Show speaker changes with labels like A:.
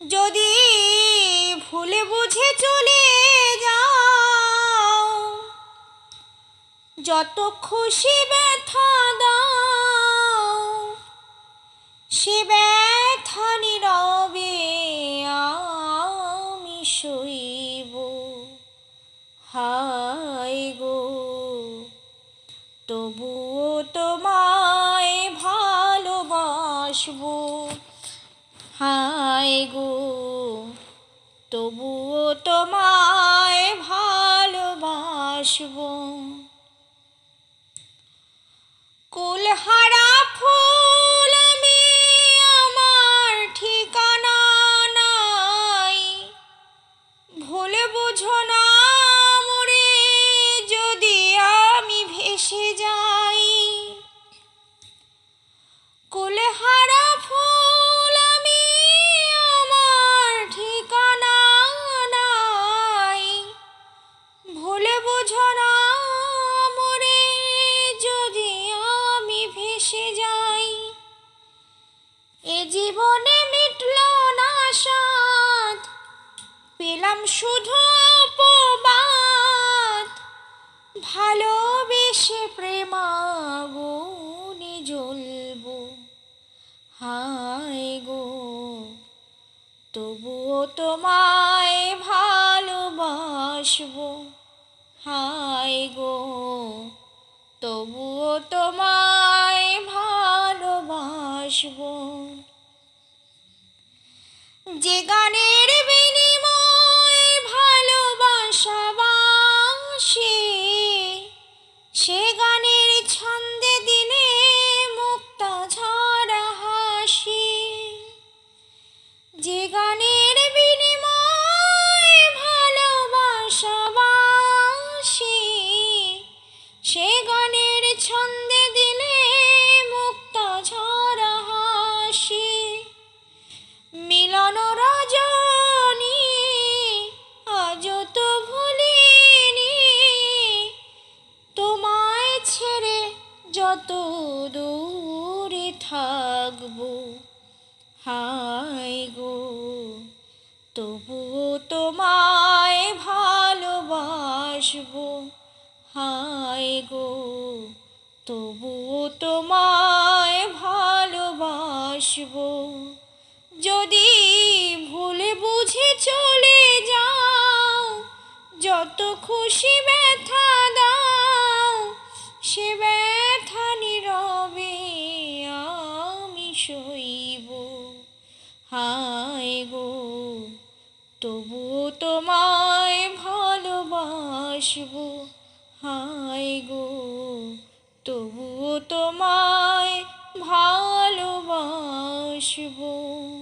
A: যদি ভুলে বুঝে চলে যাও, যত খুশি ব্যথা দাও, সে ব্যথা নীরবে আমি সইব। হায় গো, তবুও তোমায় ভালোবাসবো। হায় গো। তবুও তোমায় ভালোবাসব। কুলহারা জীবনে মিটল না সাথ পেলাম শুধু অপবাদ। ভালোবেসে প্রেমাগুনে জ্বলবো। হায় গো, তবুও তোমায় ভালোবাসবো। হায় গো, তবুও তোমায় ভালোবাসবো। যে গানের যত দূরে থাকব, হায় গো, তবুও তোমায় ভালোবাসবো, হায় গো, তবুও তোমায় ভালোবাসবো। যদি ভুলে বুঝে চলে যাও, যত খুশি ব্যথা হায় গো তবু তোমায় ভালোবাসবো। হায় গো তবু তোমায় ভালোবাসবো।